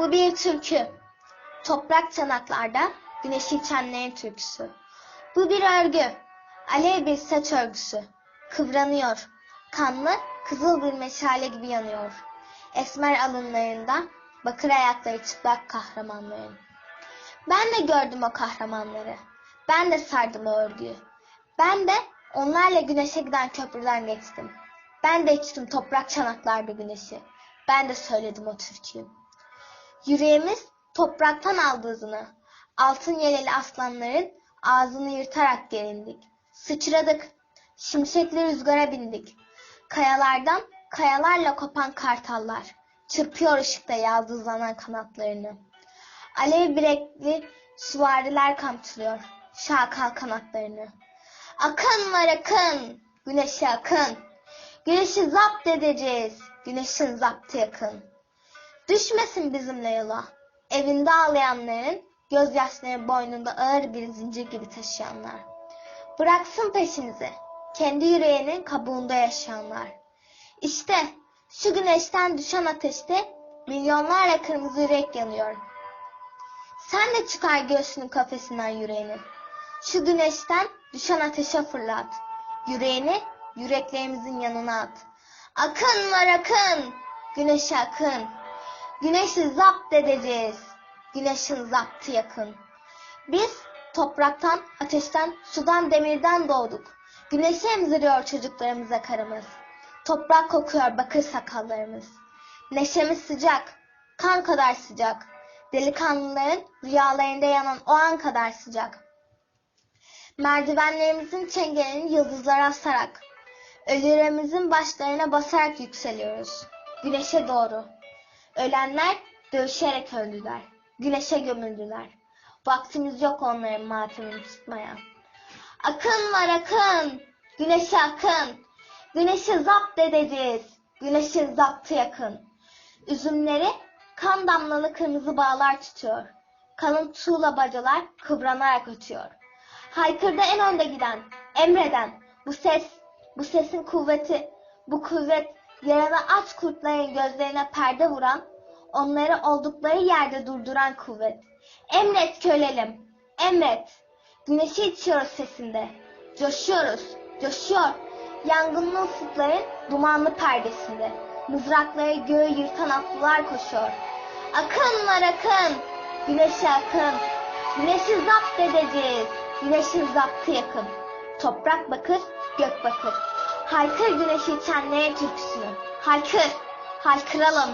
Bu bir türkü. Toprak çanaklarda güneşi içenlerin türküsü. Bu bir örgü. Alev bir saç örgüsü. Kıvranıyor. Kanlı, kızıl bir meşale gibi yanıyor. Esmer alınlarında bakır ayakları çıplak kahramanların. Ben de gördüm o kahramanları. Ben de sardım o örgüyü. Ben de onlarla güneşe giden köprüden geçtim. Ben de içtim toprak çanaklarda güneşi. Ben de söyledim o türküyü. Yüreğimiz topraktan aldı hızını. Altın yeleli aslanların ağzını yırtarak gerindik. Sıçradık. Şimşekli rüzgara bindik. Kayalardan kayalarla kopan kartallar. Çırpıyor ışıkta yaldızlanan kanatlarını. Alev bilekli süvariler kamçılıyor şakal kanatlarını. Akın var akın, güneşe akın. Güneşi zapt edeceğiz, güneşin zaptı yakın. Düşmesin bizimle yola. Evinde ağlayanların, gözyaşları boynunda ağır bir zincir gibi taşıyanlar. Bıraksın peşinizi, kendi yüreğinin kabuğunda yaşayanlar. İşte şu güneşten düşen ateşte milyonlarla kırmızı yürek yanıyor. Sen de çıkar göğsünün kafesinden yüreğini. Şu güneşten düşen ateşe fırlat. Yüreğini yüreklerimizin yanına at. Akın var akın, güneşe akın. Güneşi zapt edeceğiz, güneşin zaptı yakın. Biz topraktan, ateşten, sudan, demirden doğduk. Güneşi emziriyor çocuklarımıza karımız. Toprak kokuyor bakır sakallarımız. Neşemiz sıcak, kan kadar sıcak. Delikanlıların rüyalarında yanan o an kadar sıcak. Merdivenlerimizin çengelini yıldızlara asarak, ölülerimizin başlarına basarak yükseliyoruz. Güneşe doğru. Ölenler dövüşerek öldüler. Güneşe gömüldüler. Vaktimiz yok onların matemini tutmaya. Akın var akın. Güneşe akın. Güneşi zapt edeceğiz. Güneşin zaptı yakın. Üzümleri kan damlalı kırmızı bağlar tutuyor. Kalın tuğla bacalar kıvranarak ötüyor. Haykırda en önde giden, emreden, bu ses, bu sesin kuvveti, bu kuvvet yarana aç kurtların gözlerine perde vuran, onları oldukları yerde durduran kuvvet. Emret kölelim, emret. Güneşi içiyoruz sesinde. Coşuyoruz, coşuyor. Yangınlı ufukların dumanlı perdesinde. Mızrakları göğü yırtan atlılar koşuyor. Akın var akın, güneşe akın. Güneşi zapt edeceğiz, güneşin zaptı yakın. Toprak bakır, gök bakır. Haykır güneşi içenlere türküsünü. Haykır, haykıralım.